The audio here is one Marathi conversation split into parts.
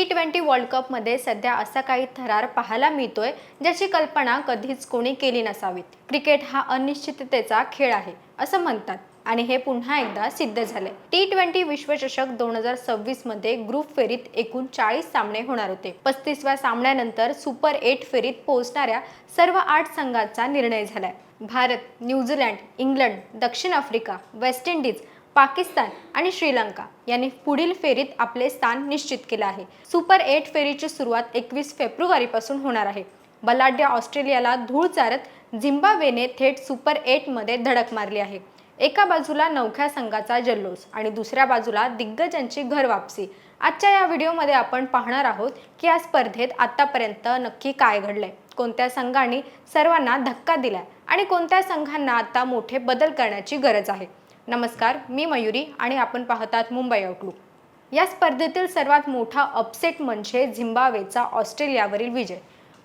टी ट्वेंटी वर्ल्ड कपमध्ये सध्या असा काही थरार पाहायला मिळतोय ज्याची कल्पना कधीच कोणी केली नसावीत क्रिकेट हा अनिश्चिततेचा खेळ आहे असं म्हणतात. आणि हे पुन्हा एकदा सिद्ध झाले टी ट्वेंटी विश्वचषक दोन हजार सव्वीसमध्ये ग्रुप फेरीत एकूण चाळीस सामने होणार होते. पस्तीसव्या सामन्यानंतर सुपर एट फेरीत पोहोचणाऱ्या सर्व आठ संघांचा निर्णय झालाय. भारत न्यूझीलंड इंग्लंड दक्षिण आफ्रिका वेस्ट इंडिज पाकिस्तान आणि श्रीलंका यांनी पुढील फेरीत आपले स्थान निश्चित केलं आहे. सुपर एट फेरीची सुरुवात एकवीस फेब्रुवारीपासून होणार आहे. बलाढ्य ऑस्ट्रेलियाला धूळ चारत झिम्बाब्वेने थेट सुपर एटमध्ये धडक मारली आहे. एका बाजूला नवख्या संघाचा जल्लोष आणि दुसऱ्या बाजूला दिग्गजांची घर वापसी. आजच्या या व्हिडिओमध्ये आपण पाहणार आहोत की या स्पर्धेत आतापर्यंत नक्की काय घडलंय. कोणत्या संघांनी सर्वांना धक्का दिलाय आणि कोणत्या संघांना आता मोठे बदल करण्याची गरज आहे. नमस्कार मी मयुरी आणि आपण पाहतात मुंबई आउटलुक या स्पर्धेतील सर्वात मोठा अपसेट म्हणजे झिम्बावेचा ऑस्ट्रेलियावरील विजय.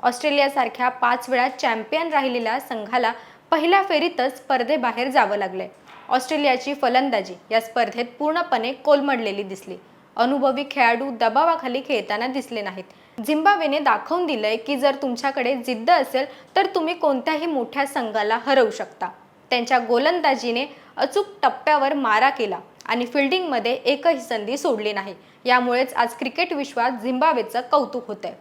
ऑस्ट्रेलियासारख्या पाच वेळा चॅम्पियन राहिलेल्या संघाला पहिल्या फेरीतच स्पर्धेबाहेर जावं लागलंय. ऑस्ट्रेलियाची फलंदाजी या स्पर्धेत पूर्णपणे कोलमडलेली दिसली. अनुभवी खेळाडू दबावाखाली खेळताना दिसले नाहीत. झिम्बावेने दाखवून दिलंय की जर तुमच्याकडे जिद्द असेल तर तुम्ही कोणत्याही मोठ्या संघाला हरवू शकता. त्यांच्या गोलंदाजीने अचूक टप्प्यावर मारा केला आणि फिल्डिंगमध्ये एकही संधी सोडली नाही. यामुळेच आज क्रिकेट विश्वात झिम्बाब्वेचं कौतुक होतंय.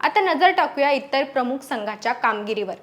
आता नजर टाकूया इतर प्रमुख संघाच्या कामगिरीवर.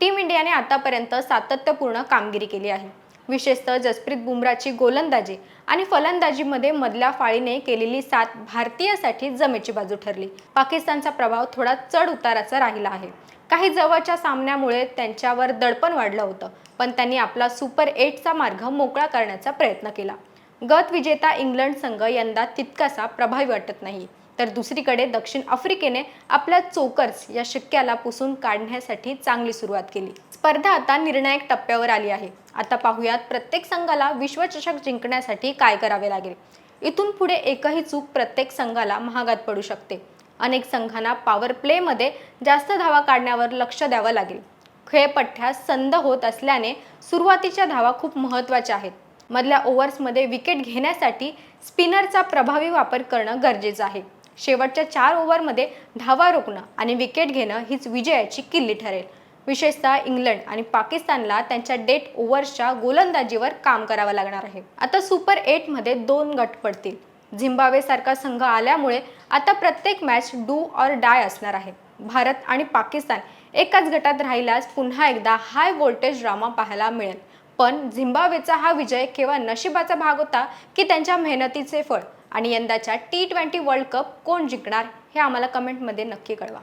टीम इंडियाने आतापर्यंत सातत्यपूर्ण कामगिरी केली आहे. विशेषतः जसप्रीत बुमराची गोलंदाजी आणि फलंदाजीमध्ये मधल्या फाळीने केलेली साथ भारतीयासाठी जमेची बाजू ठरली. पाकिस्तानचा प्रभाव थोडा चढ उताराचा राहिला आहे. काही जवळच्या सामन्यामुळे त्यांच्यावर दडपण वाढलं होतं पण त्यांनी आपला सुपर एटचा मार्ग मोकळा करण्याचा प्रयत्न केला. गत विजेता इंग्लंड संघ यंदा तितकासा प्रभावी वाटत नाही. तर दुसरीकडे दक्षिण आफ्रिकेने आपल्या चोकर्स या शिक्क्याला पुसून काढण्यासाठी चांगली सुरुवात केली. स्पर्धा आता निर्णायक टप्प्यावर आली आहे. आता पाहूयात प्रत्येक संघाला विश्वचषक जिंकण्यासाठी काय करावे लागेल? इथून पुढे एकही चूक प्रत्येक संघाला महागात पडू शकते. अनेक संघांना पॉवर प्लेमध्ये जास्त धावा काढण्यावर लक्ष द्यावं लागेल. खेळपट्ट्या संद होत असल्याने सुरुवातीच्या धावा खूप महत्त्वाच्या आहेत. मधल्या ओव्हर्समध्ये विकेट घेण्यासाठी स्पिनरचा प्रभावी वापर करणं गरजेचं आहे. शेवटच्या चार ओव्हरमध्ये धावा रोखणं आणि विकेट घेणं हीच विजयाची किल्ली ठरेल. विशेषतः इंग्लंड आणि पाकिस्तानला त्यांच्या डेट ओव्हर्सच्या गोलंदाजीवर काम करावं लागणार आहे. आता सुपर एटमध्ये दोन गट पडतील. झिम्बाब्वे सारखा संघ आल्यामुळे आता प्रत्येक मॅच डू ऑर डाय असणार आहे. भारत आणि पाकिस्तान एकाच गटात राहिल्यास पुन्हा एकदा हाय व्होल्टेज ड्रामा पाहायला मिळेल. पण झिम्बाब्वेचा हा विजय केवळ नशिबाचा भाग होता की त्यांच्या मेहनतीचे फळ? आणि यंदाच्या टी ट्वेंटी वर्ल्ड कप कोण जिंकणार हे आम्हाला कमेंटमध्ये नक्की कळवा.